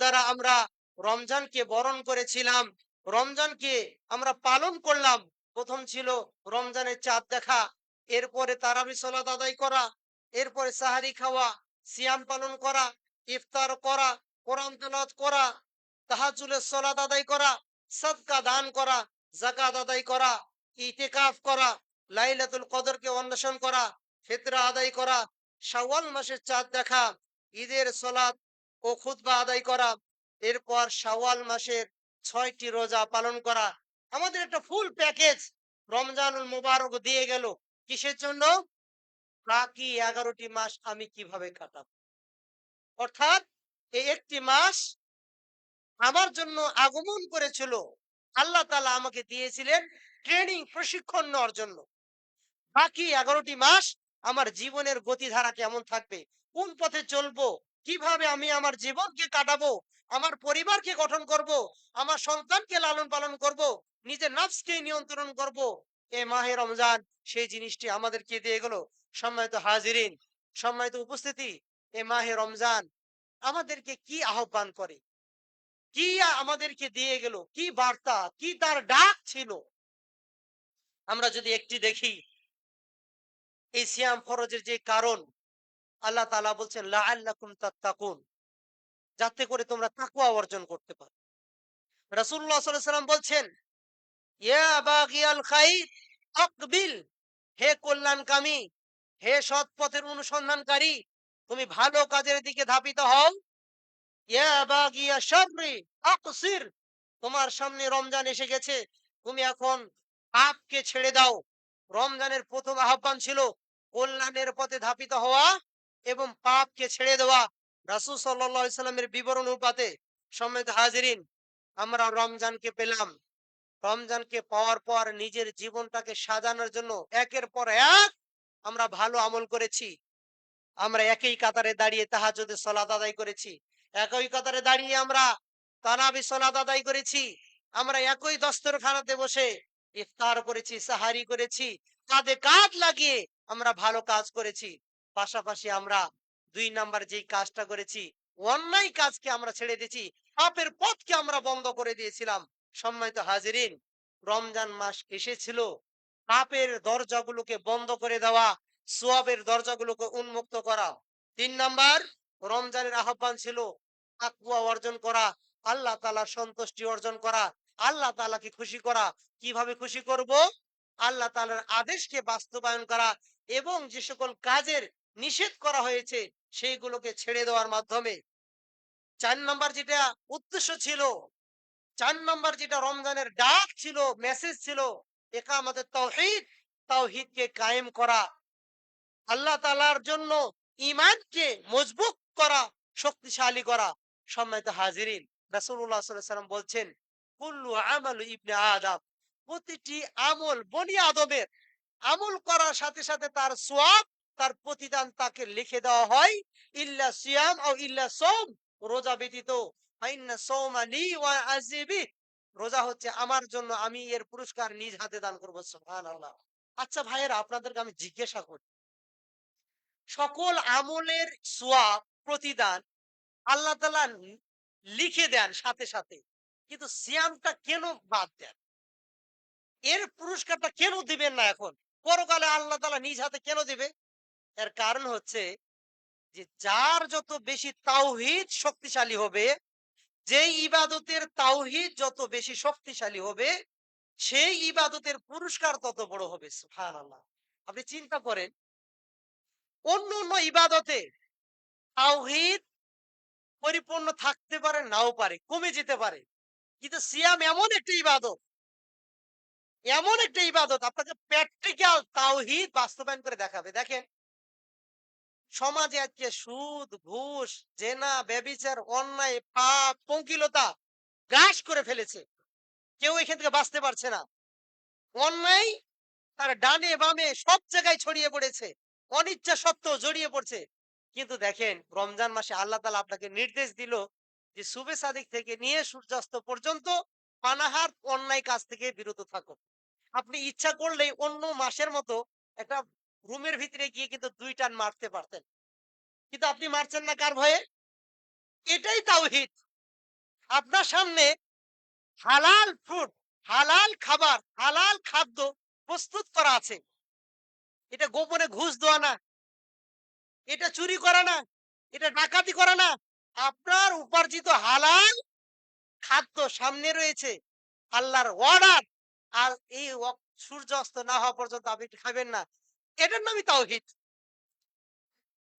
দ্বারা আমরা রমজানকে বরণ করেছিলাম, রমজানকে আমরা পালন করলাম। প্রথম ছিল রমজানের চাঁদ দেখা, এরপরে তারাবি সলাত আদায় করা, এরপরে সাহারি খাওয়া, সিয়াম পালন করা, ইফতার করা, কোরআন তেলাওয়াত করা তাহাজুলের সলাত আদায় করা, সদকা দান করা জাকাত আদায় করা, ইতিকাফ করা, লাইলাতুল কদরকে অন্বেষণ করা, ফিতরা আদায় করা, শাওয়াল মাসের চাঁদ দেখা, ঈদের সলাত ও খুতবা আদায় করা, এরপর শাওয়াল মাসের ছয়টি রোজা পালন করা। আমাদের একটা ফুল প্যাকেজ রমজানুল মুবারক দিয়ে গেল। কিসের জন্য? বাকি এগারোটি মাস আমি কীভাবে কাটাবো? অর্থাৎ এই একটি মাস আমার জন্য আগমন করেছিল। আল্লাহ তালা আমাকে দিয়েছিলেন ট্রেনিং প্রশিক্ষণ নেওয়ার জন্য। বাকি এগারোটি মাস আমার জীবনের গতিধারা কেমন থাকবে? কোন পথে চলবো? কীভাবে আমি আমার জীবনকে কাটাবো? আমার পরিবারকে গঠন করব? আমার সন্তানকে লালন পালন করব? নিজের নফসকে নিয়ন্ত্রণ করব? এ মাহে রমজান সেই জিনিসটি আমাদেরকে দিয়ে গেল? সম্মানিত হাজিরিন, সম্মানিত উপস্থিতি, এ মাহে রমজান আমাদেরকে কি আহ্বান করে? কি আমাদেরকে দিয়ে গেল? কি বার্তা? কি তার ডাক ছিল? আমরা যদি একটি দেখি, এই সিয়াম ফরজের যে কারণ আল্লাহ তাআলা বলছেন, লাআল্লাকুম তাত্তাকুন। যাতে করে তোমরা তাকওয়া অর্জন করতে পারো। সাল্লাল্লাহু সাল্লাম বলছেন আকবিল, হে কল্যাণকামী, হে সৎ পথের অনুসন্ধানকারী, তুমি ভালো কাজের দিকে ধাবিত হও। আকসির, তোমার সামনে রমজান এসে গেছে, তুমি এখন পাপকে ছেড়ে দাও। রমজানের প্রথম আহ্বান ছিল কল্যাণের পথে ধাপিত হওয়া। এবং পাপকে ছেড়ে দেওয়া রাসূল সাল্লামের বিবরণ অনুপাতে সম্মানিত হাজিরিন, আমরা রমজানকে পেলাম। রমজানকে পাওয়ার পর নিজের জীবনটাকে সাজানোর জন্য একের পর এক আমরা ভালো আমল করেছি। আমরা একই কাতারে দাঁড়িয়ে তাহাজ্জুদের সালাত আদায় করেছি। একই কাতারে দাঁড়িয়ে আমরা তারাবি সলাদ আদায় করেছি। আমরা একই দস্তরখানাতে বসে ইফতার করেছি, সাহারি করেছি। কাঁধে কাঁধ লাগিয়ে আমরা ভালো কাজ করেছি। পাশাপাশি আমরা দুই নাম্বার যেই কাজটা করেছি, অন্যায় কাজকে আমরা ছেড়ে দিয়েছি, পাপের পথকে আমরা বন্ধ করে দিয়েছিলাম। সম্মানিত হাজিরিন, রমজান মাস এসেছিল। পাপের দরজাগুলোকে বন্ধ করে দেওয়া, সোয়াবের দরজাগুলোকে উন্মুক্ত করা। তিন নাম্বার, রমজানের আহ্বান ছিল আকুয়া অর্জন করা, আল্লাহ তাআলার সন্তুষ্টি অর্জন করা, আল্লাহ তালাকে খুশি করা। কীভাবে খুশি করব? আল্লাহ তালার আদেশকে বাস্তবায়ন করা এবং যে সকল কাজের নিষেধ করা হয়েছে সেইগুলোকে ছেড়ে দেওয়ার মাধ্যমে। চার নাম্বার যেটা উদ্দেশ্য ছিল, চার নাম্বার যেটা রমজানের ডাক ছিল মেসেজ ছিল একামতের তাওহীদ তাওহীদকে কায়েম করা। আল্লাহ তাআলার জন্য ঈমানকে মজবুত করা, শক্তিশালী করা। সম্মানিত হাজিরিন সাল্লাম বলছেন, কুল্লু আমালু ইবনে আদম। প্রতিটি আমল বনি আদমের আমল করার সাথে সাথে তার সোয়াব তার প্রতিদান তাকে লিখে দেওয়া হয়, ইল্লা সিয়াম ও ইল্লা সোম, রোজা ব্যতীত। রোজা হচ্ছে আমার জন্য আমি এর পুরস্কার নিজ হাতে দান করব আচ্ছা ভাইয়েরা, আপনাদেরকে আমি জিজ্ঞাসা করি। সকল আমলের সোয়াব প্রতিদান আল্লাহ তাআলা লিখে দেন সাথে সাথে, কিন্তু সিয়ামটা কেন বাদ দেন? এর পুরস্কারটা কেন দিবেন না এখন? পরকালে আল্লাহ তালা নিজ হাতে কেন দিবে? এর কারণ হচ্ছে যে, যার যত বেশি তাওহীদ শক্তিশালী হবে, যেই ইবাদতের তাওহীদ যত বেশি শক্তিশালী হবে, সেই ইবাদতের পুরস্কার তত বড় হবে, সুবহানাল্লাহ। আপনি চিন্তা করেন, অন্য অন্য ইবাদতে তাওহিদ পরিপূর্ণ থাকতে পারে, নাও পারে, কমে যেতে পারে, কিন্তু সিয়াম এমন একটা ইবাদত, এমন একটা ইবাদত, আপনাকে প্র্যাকটিক্যাল তাওহীদ বাস্তবায়ন করে দেখাবে। দেখেন সমাজে আজকে সুদ, ঘুষ, জেনা ব্যভিচার অন্যায়, পাপ, পঙ্কিলতা গ্রাস করে ফেলেছে। কেউ এখান থেকে বাঁচতে পারছে না। অন্যায় তার ডানে বামে সব জায়গায় ছড়িয়ে পড়েছে। অনিচ্ছা সত্ত্বেও জড়িয়ে পড়ছে। কিন্তু দেখেন, রমজান মাসে আল্লাহ তালা আপনাকে নির্দেশ দিল যে সুবে সাদিক থেকে নিয়ে সূর্যাস্ত পর্যন্ত পানাহার, অন্যায় কাজ থেকে বিরত থাকো আপনি ইচ্ছা করলেই অন্য মাসের মতো একটা রুমের ভিতরে গিয়ে কিন্তু দুই টান মারতে পারতেন। কিন্তু আপনি মারছেন না কার ভয়ে? এটাই তাওহীদ। আপনার সামনে হালাল ফুড হালাল খাবার, হালাল খাদ্য প্রস্তুত করা আছে। এটা গোপনে ঘুষ দেওয়া না। এটা চুরি করা না। এটা ডাকাতি করা না। আপনার উপার্জিত হালাল খাদ্য সামনে রয়েছে। আল্লাহর অর্ডার আর এই সূর্য অস্ত না হওয়া পর্যন্ত আপনি খাবেন না। এটার নামই তাওহীদ।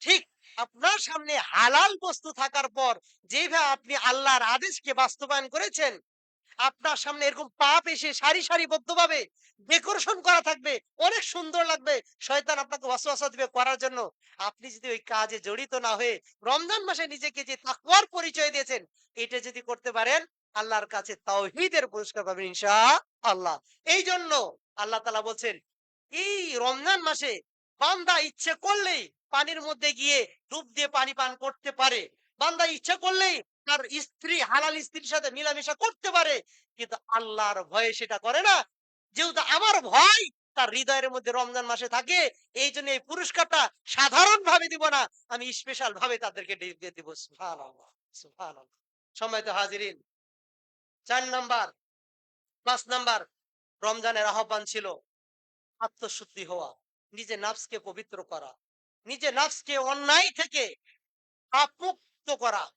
ঠিক, আপনার সামনে হালাল বস্তু থাকার পর যেভাবে আপনি আল্লাহর আদেশকে বাস্তবায়ন করেছেন, আপনার সামনে এরকম পাপ এসে সারি সারিবদ্ধ ভাবে ডেকোরেশন করা থাকবে, অনেক সুন্দর লাগবে। শয়তান আপনাকে ওয়াসওয়াসা দিবে করার জন্য। আপনি যদি ওই কাজে জড়িত না হয়ে রমজান মাসে নিজেকে যে তাকওয়ার পরিচয় দিয়েছেন, এটা যদি করতে পারেন, আল্লাহর কাছে তাওহীদের পুরস্কার পাবেন ইনশা আল্লাহ এই জন্য আল্লাহ তাআলা বলছেন এই রমজান মাসে বান্দা ইচ্ছে করলেই পানির মধ্যে গিয়ে ডুব দিয়ে পানি পান করতে পারে। বান্দা ইচ্ছে করলেই তার স্ত্রী, হালাল স্ত্রীর সাথে মিলামেশা করতে পারে। কিন্তু আল্লাহর ভয়ে সেটা করে না। যেহেতু আমার ভয়, তার হৃদয়ের মধ্যে রমজান মাসে থাকে, এই জন্য এই পুরস্কারটা সাধারণ ভাবে দিব না। আমি স্পেশাল ভাবে তাদেরকে দিব। সুবহানাল্লাহ। সম্মানিত হাজিরিন, চার নাম্বার, পাঁচ নাম্বার রমজানের আহ্বান ছিল আত্মশুদ্ধি হওয়া, নিজে নাফসকে পবিত্র করা, নিজে নাফসকে অন্যায় থেকে আপমুক্ত করা,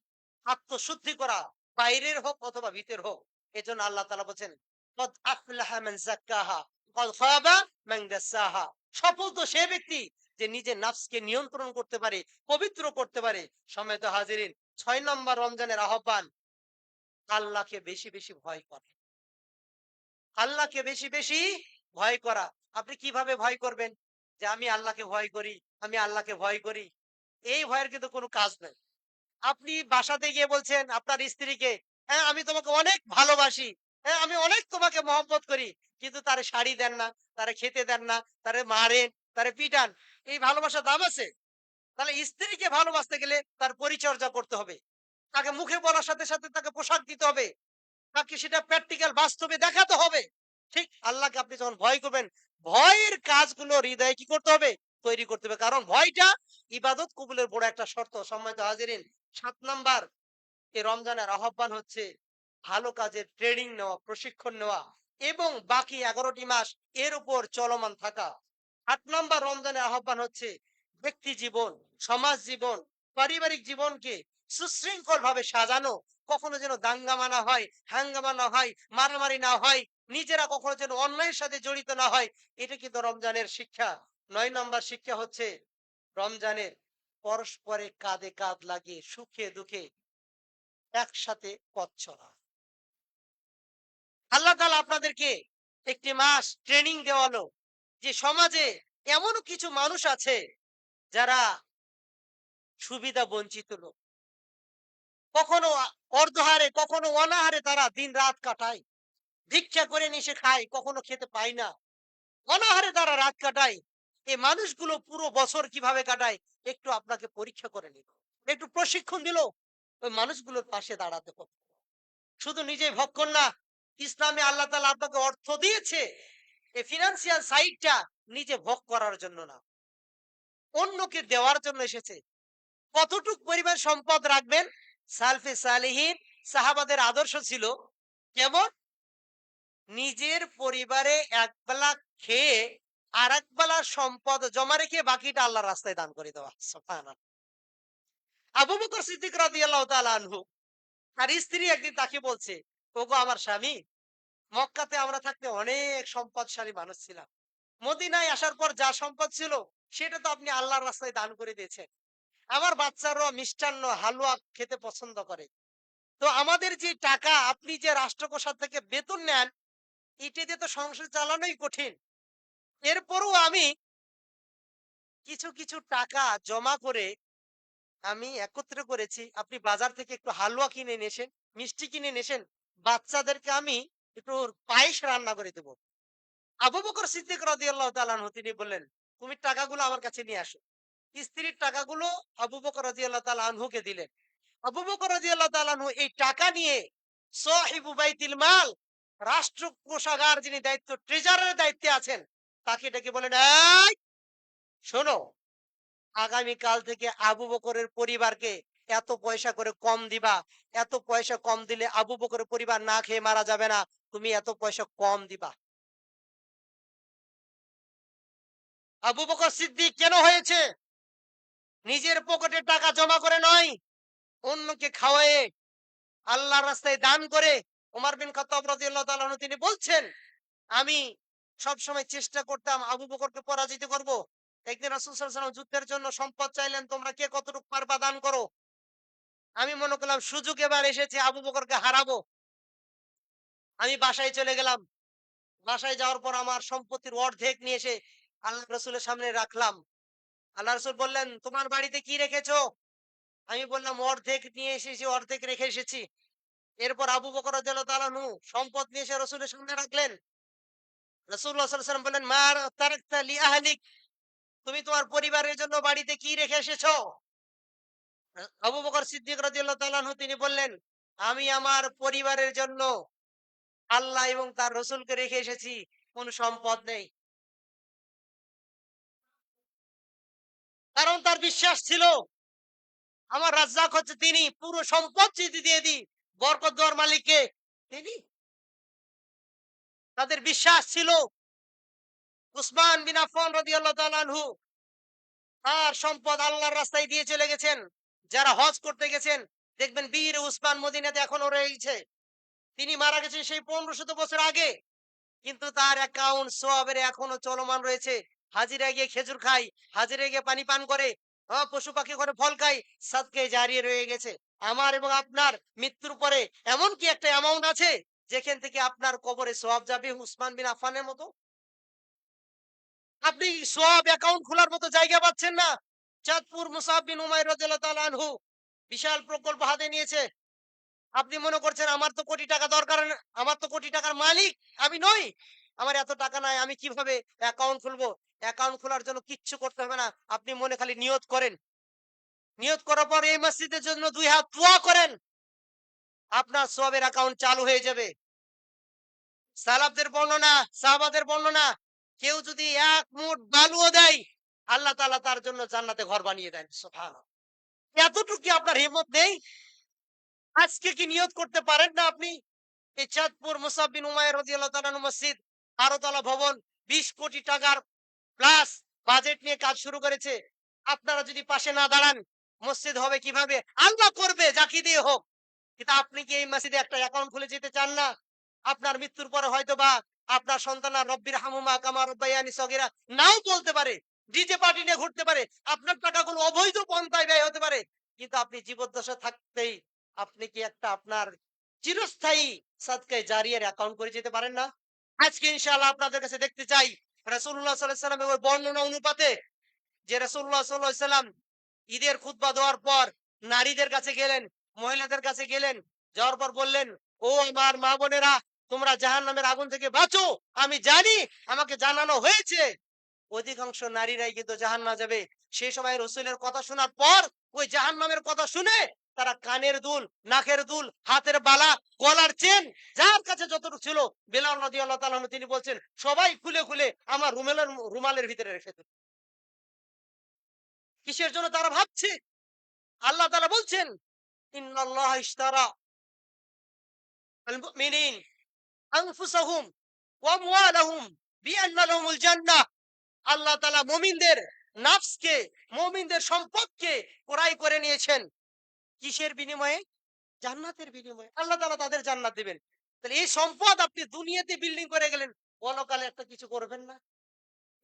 আত্মশুদ্ধি করা, বাইরের হোক অথবা ভিতর হোক। এজন্য আল্লাহ মান দাসাহা। সফল তো সে ব্যক্তি যে নিজের নাফসকে নিয়ন্ত্রণ করতে পারে, পবিত্র করতে পারে। সমেত হাজিরিন। ছয় নম্বর রমজানের আহ্বান, আল্লাহকে বেশি বেশি ভয় করে। আল্লাহকে বেশি বেশি ভয় করা। আপনি কীভাবে ভয় করবেন? যে আমি আল্লাহকে ভয় করি, আমি আল্লাহকে ভয় করি? এই ভয়ের কিন্তু কোনো কাজ নাই। আপনি বাসাতে গিয়ে বলছেন আপনার স্ত্রীকে হ্যাঁ আমি তোমাকে অনেক ভালোবাসি। হ্যাঁ আমি অনেক তোমাকে মহব্বত করি। কিন্তু তারে শাড়ি দেন না, তারে খেতে দেন না, তারে মারেন, তারে পিটান। এই ভালোবাসার দাম আছে? তাহলে স্ত্রীকে ভালোবাসতে গেলে তার পরিচর্যা করতে হবে। তাকে মুখে বলার সাথে সাথে তাকে পোশাক দিতে হবে। তাকে সেটা প্র্যাকটিক্যাল বাস্তবে দেখাতে হবে। ঠিক আল্লাহকে আপনি যখন ভয় করবেন ভয়ের কাজগুলো হৃদয়ে কি করতে হবে? তৈরি করতে হবে। কারণ ভয়টা ইবাদত কবুলের বড় একটা শর্ত। সম্মানিত হাজিরিন, সাত নাম্বার এই রমজানের আহ্বান হচ্ছে ভালো কাজের ট্রেনিং নেওয়া, প্রশিক্ষণ নেওয়া এবং বাকি এগারোটি মাস এর উপর চলমান থাকা। আট নম্বর রমজানের আহ্বান হচ্ছে ব্যক্তি জীবন, সমাজ জীবন, পারিবারিক জীবনকে সুশৃঙ্খল ভাবে সাজানো। কখনো যেন দাঙ্গামা না হয়, হাঙ্গামা না হয়, মারামারি না হয়, নিজেরা কখনো যেন অন্যায়ের সাথে জড়িত না হয়, এটা কিন্তু রমজানের শিক্ষা। নয় নম্বর শিক্ষা হচ্ছে রমজানের পরস্পরে কাঁধে কাঁধ লাগিয়ে সুখে দুঃখে একসাথে পথ চলা। আল্লাহ তাআলা আপনাদেরকে একটি মাস ট্রেনিং দেওয়ালো যে সমাজে এমন কিছু মানুষ আছে যারা সুবিধা বঞ্চিত লোক। কখনো অর্ধহারে কখনো অনাহারে তারা দিন রাত কাটায়। ভিক্ষা করে নিয়ে খায়, কখনো খেতে পায় না। অনাহারে তারা রাত কাটায়। এই মানুষগুলো পুরো বছর কীভাবে কাটায়, একটু আপনাকে পরীক্ষা করে নিল একটু প্রশিক্ষণ দিল, ওই মানুষগুলোর পাশে দাঁড়াতে হবে। শুধু নিজে ভক্ষণ না, ইসলামে আল্লাহ তালা আপনাকে অর্থ দিয়েছে এই ফিনান্সিয়াল সাইডটা নিজে ভোগ করার জন্য না। অন্যকে দেওয়ার জন্য এসেছে। কতটুক পরিমাণ সম্পদ রাখবেন সালফে সালেহীন সাহাবাদের আদর্শ ছিল কেমন? নিজের পরিবারে একবেলা খেয়ে আর একবেলা সম্পদ জমা রেখে বাকিটা আল্লাহর রাস্তায় দান করে দেওয়া। আবু বকর সিদ্দিক রাদিয়াল্লাহু তাআলা তার স্ত্রী একদিন তাকে বলছে, ওগো আমার স্বামী, মক্কাতে আমরা থাকতে অনেক সম্পদশালী মানুষ ছিলাম। মদিনায় আসার পর যা সম্পদ ছিল, সেটা তো আপনি আল্লাহর রাস্তায় দান করে দিয়েছেন। আমার বাচ্চারা মিষ্টান্ন হালুয়া খেতে পছন্দ করে। তো আমাদের যে টাকা, আপনি যে রাষ্ট্রপ্রসাদ থেকে বেতন নেন, এটা দিয়ে তো সংসার চালানোই কঠিন। এরপরও আমি কিছু কিছু টাকা জমা করে আমি একত্র করেছি। আপনি বাজার থেকে একটু হালুয়া কিনে নেছেন মিষ্টি কিনে নেছেন বাচ্চাদেরকে আমি একটু পায়েস রান্না করে দেবো। আবু বকর সিদ্দিক রাদিয়াল্লাহু তাআলা তিনি বললেন তুমি টাকাগুলো আমার কাছে নিয়ে আসো। স্ত্রীর টাকাগুলো আবু বকর রাদিয়াল্লাহু তাআলা আনহুকে দিলেন। আবু বকর রাদিয়াল্লাহু তাআলা আনহু এই টাকা নিয়ে সহিবুবাইতিল মাল, রাষ্ট্র কোষাগার যিনি দায়িত্ব ট্রেজারের দায়িত্বে আছেন, তাকে ডেকে বলেন, এই, শোনো কাল থেকে আবু বকরের পরিবারকে এত পয়সা করে কম দিবা, এত পয়সা কম দিলে আবু বকরের পরিবার না খেয়ে মারা যাবে না, তুমি এত পয়সা কম দিবা। আবু বকর সিদ্দিক কেন হয়েছে? নিজের পকেটে টাকা জমা করে নয়, অন্যকে খাওয়ায়ে আল্লাহর রাস্তায় দান করে ওমর বিন তাআলা আনহু তিনি বলছেন, আমি সব সময় চেষ্টা করতাম আবু বকরকে পরাজিত করব। একদিন রাসূল সাল্লাল্লাহু যুদ্ধের জন্য সম্পদ চাইলেন, তোমরা কে কতটুকু পারবা দান করো। আমি মনে করলাম, সুযোগ এবার এসেছে, আবু বকরকে হারাবো। আমি বাসায় চলে গেলাম। বাসায় যাওয়ার পর আমার সম্পত্তির অর্ধেক নিয়ে এসে আল্লাহ রসুলের সামনে রাখলাম। আল্লাহ রসুল বললেন, তোমার বাড়িতে কি রেখেছো? আমি বললাম, অর্ধেক নিয়ে এসেছি, অর্ধেক রেখে এসেছি। এরপর আবু বকর তালানু সম্পদ নিয়ে এসে রসুলের সামনে রাখলেন। রসুল্লাহ সাল্লাম বললেন, মার তুমি তোমার পরিবারের জন্য বাড়িতে কি রেখে এসেছ? আবু বকর সিদ্দিক আনহু তিনি বললেন, আমি আমার পরিবারের জন্য আল্লাহ এবং তার রসুলকে রেখে এসেছি, কোন সম্পদ নেই। কারণ তার বিশ্বাস ছিল, আমার রাজ্জাক হচ্ছে তিনি পুরো সম্পদ যদি দিয়ে দিই, বরকত দেওয়ার মালিককে। তিনি? তাদের বিশ্বাস ছিল, উসমান বিন আফফান রাদিয়াল্লাহু তাআলা আনহু তার সম্পদ আল্লাহর রাস্তায় দিয়ে চলে গেছেন। যারা হজ করতে গেছেন, দেখবেন বীর উসমান মদিনাতে এখনও রয়েছে। তিনি মারা গেছেন সেই পনেরো শত বছর আগে, কিন্তু তার অ্যাকাউন্ট সোয়াবের এখনও চলমান রয়েছে। হাজিরা গিয়ে খেজুর খাই হাজিরা গিয়ে পানি পান করে পশু পাখি করে ফল খাই সাদকে জারিয়ে রয়ে গেছে। আমার এবং আপনার মৃত্যুর পরে এমন কি একটা অ্যামাউন্ট আছে, যেখান থেকে আপনার কবরে সোয়াব যাবে উসমান বিন আফানের মতো? আপনি সোয়াব অ্যাকাউন্ট খোলার মতো জায়গা পাচ্ছেন না। চাঁদপুর মুসাব বিন রাদিয়াল্লাহু তাআলা বিশাল প্রকল্প হাতে নিয়েছে। আপনি মনে করছেন আমার তো কোটি টাকা দরকার, আমার তো কোটি টাকার মালিক, আমি নই। আমার এত টাকা নাই, আমি কীভাবে অ্যাকাউন্ট খুলবো? অ্যাকাউন্ট খোলার জন্য কিচ্ছু করতে হবে না, আপনি মনে খালি নিয়ত করেন। নিয়ত করার পর এই মসজিদের জন্য দুই হাত দোয়া করেন। আপনার সবের অ্যাকাউন্ট চালু হয়ে যাবে। সালাবদের বর্ণনা, সাহাবাদের বর্ণনা, কেউ যদি এক মুঠ বালুও দেয়, আল্লাহ তাআলা তার জন্য জান্নাতে ঘর বানিয়ে দেন, সুবহানাল্লাহ। এতটুকু কি আপনার হিম্মত নেই? আজকে কি নিয়ত করতে পারেন না আপনি? এই চাঁদপুর মুসাব বিন উমায়ের রাদিয়াল্লাহু তাআলা মসজিদ বারোতলা ভবন, বিশ কোটি টাকার প্লাস বাজেট নিয়ে কাজ শুরু করেছে। আপনারা যদি পাশে না দাঁড়ান, মসজিদ হবে কীভাবে? আল্লাহ করবে, যাকে দিয়ে হোক। কিন্তু আপনি কি এই মসজিদে একটা অ্যাকাউন্ট খুলে যেতে চান না? আপনার মৃত্যুর পরে হয়তো বা আপনার সন্তানরা রব্বির হামুমা কামা রব্বাইয়ানি সগিরা নাও বলতে পারে, ডিজে পার্টি নিয়ে ঘুরতে পারে, আপনার টাকাগুলো অবৈধ পন্থায় ব্যয় হতে পারে। কিন্তু আপনি জীবদ্দশা থাকতেই আপনি কি একটা আপনার চিরস্থায়ী সাদকায় জারিয়ার অ্যাকাউন্ট করে যেতে পারেন না? আজকে ইনশাআল্লাহ আপনাদের কাছে দেখতে চাই, রাসূলুল্লাহ সাল্লামের ওই বর্ণনা অনুপাতে যে সাল্লাল্লাহু সাল্লাম ঈদের খুতবা দেওয়ার পর নারীদের কাছে গেলেন, মহিলাদের কাছে গেলেন, যাওয়ার পর বললেন, ও আমার মা বোনেরা, তোমরা জাহান্নামের আগুন থেকে বাঁচো, আমি জানি আমাকে জানানো হয়েছে। অধিকাংশ নারীরাই কিন্তু জাহান্নাম যাবে। সেই সময় রসুলের কথা শোনার পর ওই জাহান্নামের কথা শুনে তারা কানের দুল, নাকের দুল, হাতের বালা, গলার চেন, যার কাছে যতটুকু ছিল, বেলাল রাদিয়াল্লাহু তাআলা আনহু তিনি বলছেন, সবাই খুলে খুলে আমার রুমালের রুমালের ভিতরে রেখে দিল। কিসের জন্য তারা ভাবছে? আল্লাহ তালা বলছেন আল্লাহ মুমিনদের নাফসকে, মুমিনদের সম্পদকে ক্রয় করে নিয়েছেন। কিসের বিনিময়ে? জান্নাতের বিনিময়ে। আল্লাহ তাআলা তাদের জান্নাত দিবেন। তাহলে এই সম্পদ আপনি দুনিয়াতে বিল্ডিং করে গেলেন পরকালে একটা কিছু করবেন না।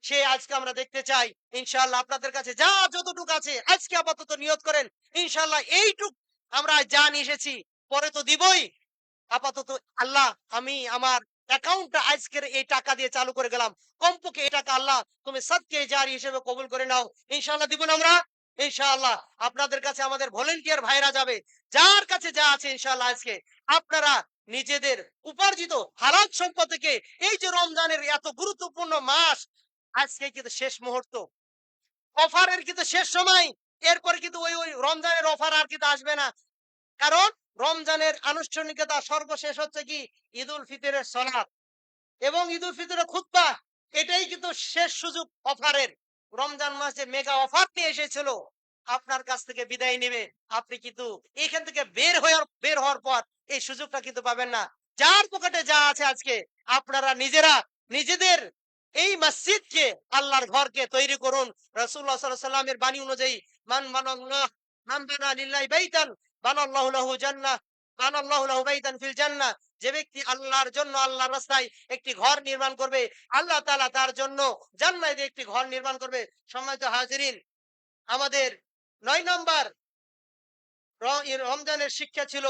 সে আজকে আমরা দেখতে চাই, ইনশাআল্লাহ আপনাদের কাছে যা যতটুকু আছে, আজকে আপাতত নিয়ত করেন। ইনশাআল্লাহ এইটুক আমরা যা নিয়ে এসেছি, পরে তো দিবই। আপাতত আল্লাহ, আমি আমার অ্যাকাউন্টটা আজকের এই টাকা দিয়ে চালু করে গেলাম। কমপক্ষে এই টাকা আল্লাহ, তুমি সৎকে জারি হিসেবে কবুল করে নাও। ইনশাল্লাহ দিব না আমরা? ইনশাআল্লাহ আপনাদের কাছে আমাদের ভলেন্টিয়ার ভাইরা যাবে। যার কাছে যা আছে ইনশাআল্লাহ আজকে আপনারা নিজেদের উপার্জিত হারাত সম্পদ থেকে এই যে রমজানের এত গুরুত্বপূর্ণ মাস, আজকে কিন্তু শেষ মুহূর্ত। অফারের কিন্তু শেষ সময়, এরপরে কিন্তু ওই ওই রমজানের অফার আর কিন্তু আসবে না। কারণ রমজানের আনুষ্ঠানিকতা সর্বশেষ হচ্ছে কি? ঈদ উল ফিতরের সলাৎ। এবং ঈদ উল ফিতরের খুতবা, এটাই কিন্তু শেষ সুযোগ অফারের। রমজান মাসে মেগা অফার নিয়ে এসেছিল। আপনার কাছ থেকে বিদায় নেবে। আপনি কিন্তু এখান থেকে বের হয়ে, বের হওয়ার পর এই সুযোগটা কিন্তু পাবেন না। যার পকেটে যা আছে আজকে, আপনারা নিজেরা, নিজেদের এই মসজিদকে, আল্লাহর ঘরকে তৈরি করুন। আলাইহি সাল্লামের বাণী অনুযায়ী, মান বানাল্লাহ, মান বানা লিল্লাহি বাইতান, বানাল্লাহু লাহু জান্নাহ, বানাল্লাহু লাহু বাইতান ফিল জান্নাহ। যে ব্যক্তি আল্লাহর জন্য আল্লাহর রাস্তায় একটি ঘর নির্মাণ করবে, আল্লাহ তাআলা তার জন্য জান্নাতে একটি ঘর নির্মাণ করবে। সম্মানিত হাজিরিন, আমাদের নয় নম্বর রমজানের শিক্ষা ছিল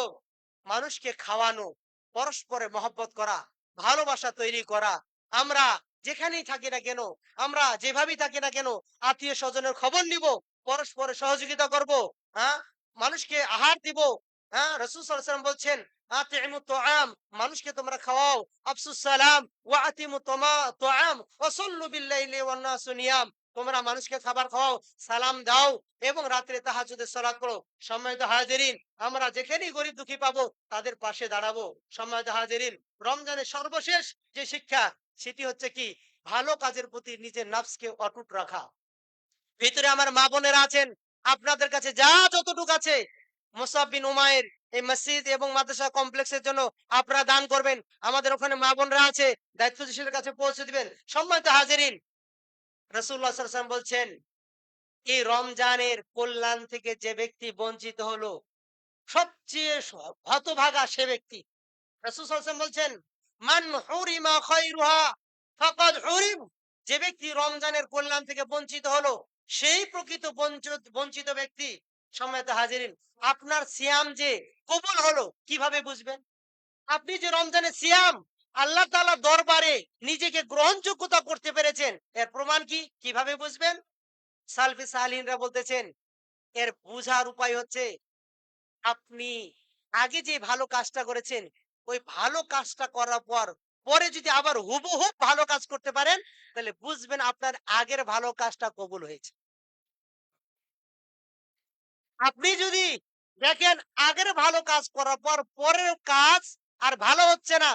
মানুষকে খাওয়ানো, পরস্পরে মহব্বত করা, ভালোবাসা তৈরি করা। আমরা যেখানেই থাকি না কেন, আমরা যেভাবেই থাকি না কেন আত্মীয় স্বজনের খবর নিব, পরস্পরে সহযোগিতা করব হ্যাঁ? মানুষকে আহার দিব হ্যাঁ রসুল সাল্লাম বলছেন মানুষকে তোমরা খাওয়াও। আফসুস সালাম, ওয়া আতিমু ওয়ান নিয়াম। তোমরা মানুষকে খাবার খাওয়াও, সালাম দাও এবং রাত্রে তাহাজ্জুদের সালাত করো সম্মানিত হাজিরিন, আমরা যেখানেই গরিব দুঃখী পাবো, তাদের পাশে দাঁড়াবো। সম্মানিত হাজিরিন, রমজানের সর্বশেষ যে শিক্ষা, সেটি হচ্ছে কি? ভালো কাজের প্রতি নিজের নাফসকে অটুট রাখা। ভিতরে আমার মা বোনেরা আছেন, আপনাদের কাছে যা যতটুকু আছে মুসাব বিন উমায়ের এই মসজিদ এবং মাদ্রাসা কমপ্লেক্সের জন্য আপনারা দান করবেন। আমাদের ওখানে মা বোনরা আছে, দায়িত্বশীলের কাছে পৌঁছে দিবেন। সম্মানিত হাজিরিন রসুল্লাহ বলছেন, এই রমজানের কল্যাণ থেকে যে ব্যক্তি বঞ্চিত হলো, সবচেয়ে হতভাগা সে ব্যক্তি। রসুল সাল্লাম বলছেন, মান যে ব্যক্তি রমজানের কল্যাণ থেকে বঞ্চিত হলো, সেই প্রকৃত বঞ্চিত ব্যক্তি সম্মানিত হাজিরিন, আপনার সিয়াম যে কবুল হলো, কীভাবে বুঝবেন? আপনি যে রমজানের সিয়াম আল্লাহ তাআলা দরবারে নিজেকে গ্রহণযোগ্যতা করতে পেরেছেন, এর প্রমাণ কি? কীভাবে বুঝবেন? সালফি সালিনরা বলতেছেন, এর বুঝার উপায় হচ্ছে, আপনি আগে যে ভালো কাজটা করেছেন, ওই ভালো কাজটা করার পর, পরে যদি আবার হুবহু ভালো কাজ করতে পারেন, তাহলে বুঝবেন আপনার আগের ভালো কাজটা কবুল হয়েছে। আপনি যদি দেখেন আগের ভালো কাজ করার পর পরের কাজ আর ভালো হচ্ছে না,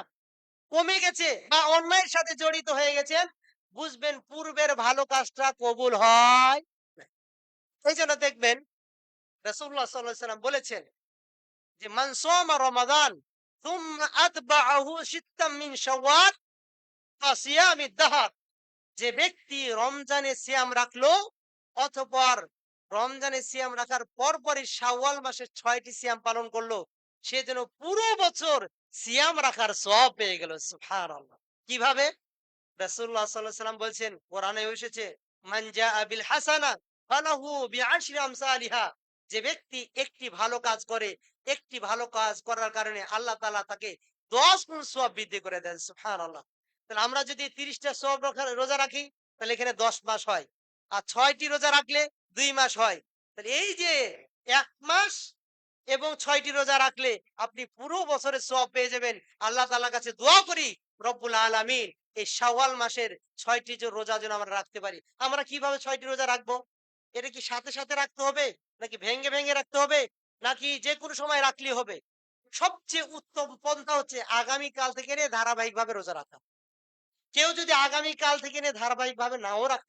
কমে গেছে বা অন্যায়ের সাথে জড়িত হয়ে গেছেন, বুঝবেন পূর্বের ভালো কাজটা কবুল হয় এই জন্য দেখবেন রসুল্লাহ সাল্লাম বলেছেন যে মানসমা রমাদান যে ব্যক্তি রমজানে সিয়াম রাখল অথপর রমজানে সিয়াম রাখার পরপরই শাওয়াল মাসের ছয়টি সিয়াম পালন করল। সে যেন পুরো বছর সিয়াম রাখার সব পেয়ে গেল। কীভাবে? বলছেন, কোরআনে এসেছে, মান জাআ বিল হাসানা যে ব্যক্তি একটি ভালো কাজ করে, একটি ভালো কাজ করার কারণে আল্লাহ তাআলা তাকে 10 গুণ সওয়াব বৃদ্ধি করে দেন। সুবহানাল্লাহ। তাহলে আমরা যদি 30টা সওয়াব রাখা- রোজা রাখি, তাহলে এখানে 10 মাস হয়। আর ছয়টি রোজা রাখলে 2 মাস হয়। তাহলে এই যে এক মাস এবং ছয়টি রোজা রাখলে আপনি পুরো বছরের সওয়াব পেয়ে যাবেন। আল্লাহ তাআলার কাছে দোয়া করি, রব্বুল আলামিন এই শাওয়াল মাসের 6টি যে রোজা যেন আমরা রাখতে পারি। আমরা কীভাবে 6টি রোজা রাখব? এটা কি সাথে সাথে রাখতে হবে? নাকি ভেঙে ভেঙে রাখতে হবে? নাকি যে কোনো সময় রাখলেই হবে? সবচেয়ে উত্তম পন্থা হচ্ছে আগামীকাল থেকে নিয়ে ধারাবাহিকভাবে রোজা রাখা। কেউ যদি আগামীকাল থেকে নিয়ে ধারাবাহিকভাবে নাও রাখে